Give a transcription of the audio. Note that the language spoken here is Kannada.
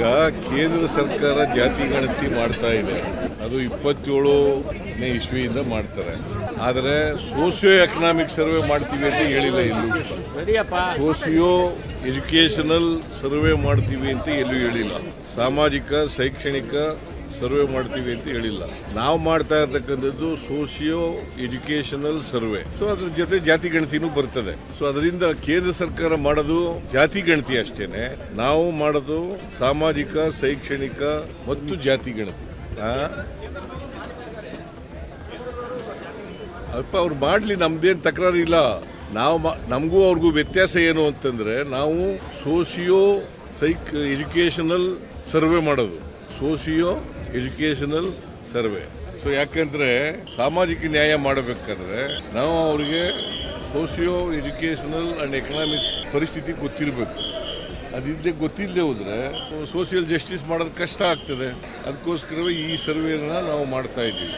ಈಗ ಕೇಂದ್ರ ಸರ್ಕಾರ ಜಾತಿ ಗಣತಿ ಮಾಡ್ತಾ ಇದೆ. ಅದು ಇಪ್ಪತ್ತೇಳನೇ ಇಸ್ವಿಯಿಂದ ಮಾಡ್ತಾರೆ. ಆದರೆ ಸೋಶಿಯೋ ಎಕನಾಮಿಕ್ ಸರ್ವೆ ಮಾಡ್ತೀವಿ ಅಂತ ಹೇಳಿಲ್ಲ ಎಲ್ಲೂ ಸೋಶಿಯೋ ಎಜುಕೇಷನಲ್ ಸರ್ವೆ ಮಾಡ್ತೀವಿ ಅಂತ ಎಲ್ಲೂ ಹೇಳಿಲ್ಲ. ಸಾಮಾಜಿಕ ಶೈಕ್ಷಣಿಕ ಸರ್ವೆ ಮಾಡ್ತೀವಿ ಅಂತ ಹೇಳಿಲ್ಲ. ನಾವು ಮಾಡ್ತಾ ಇರ್ತಕ್ಕಂಥದ್ದು ಸೋಶಿಯೋ ಎಜುಕೇಷನಲ್ ಸರ್ವೆ. ಸೊ ಅದ್ರ ಜೊತೆ ಜಾತಿ ಗಣತಿನೂ ಬರ್ತದೆ. ಸೊ ಅದರಿಂದ ಕೇಂದ್ರ ಸರ್ಕಾರ ಮಾಡೋದು ಜಾತಿ ಗಣತಿ ಅಷ್ಟೇನೆ. ನಾವು ಮಾಡೋದು ಸಾಮಾಜಿಕ, ಶೈಕ್ಷಣಿಕ ಮತ್ತು ಜಾತಿ ಗಣತಿ? ಅಲ್ಪ ಅವ್ರು ಮಾಡಲಿ, ನಮ್ದೇನು ತಕರಾರು ಇಲ್ಲ ನಾವು ನಮಗೂ ಅವ್ರಿಗೂ ವ್ಯತ್ಯಾಸ ಏನು ಅಂತಂದರೆ, ನಾವು ಸೋಷಿಯೋ ಸೈಕ್ ಎಜುಕೇಷನಲ್ ಸರ್ವೆ ಮಾಡೋದು. ಸೋಷಿಯೋ ಎಜುಕೇಷನಲ್ ಸರ್ವೆ ಸೊ ಯಾಕಂದ್ರೆ ಸಾಮಾಜಿಕ ನ್ಯಾಯ ಮಾಡಬೇಕಾದ್ರೆ ನಾವು ಅವರಿಗೆ ಸೋಷಿಯೋ ಎಜುಕೇಷನಲ್ ಅಂಡ್ ಎಕನಾಮಿಕ್ಸ್ ಪರಿಸ್ಥಿತಿ ಗೊತ್ತಿರಬೇಕು. ಅದಿದ್ದೇ ಗೊತ್ತಿಲ್ಲದೆ ಹೋದ್ರೆ ಸೋಷಿಯಲ್ ಜಸ್ಟಿಸ್ ಮಾಡೋದು ಕಷ್ಟ ಆಗ್ತದೆ. ಅದಕ್ಕೋಸ್ಕರವೇ ಈ ಸರ್ವೆಯನ್ನು ನಾವು ಮಾಡ್ತಾ ಇದ್ದೀವಿ.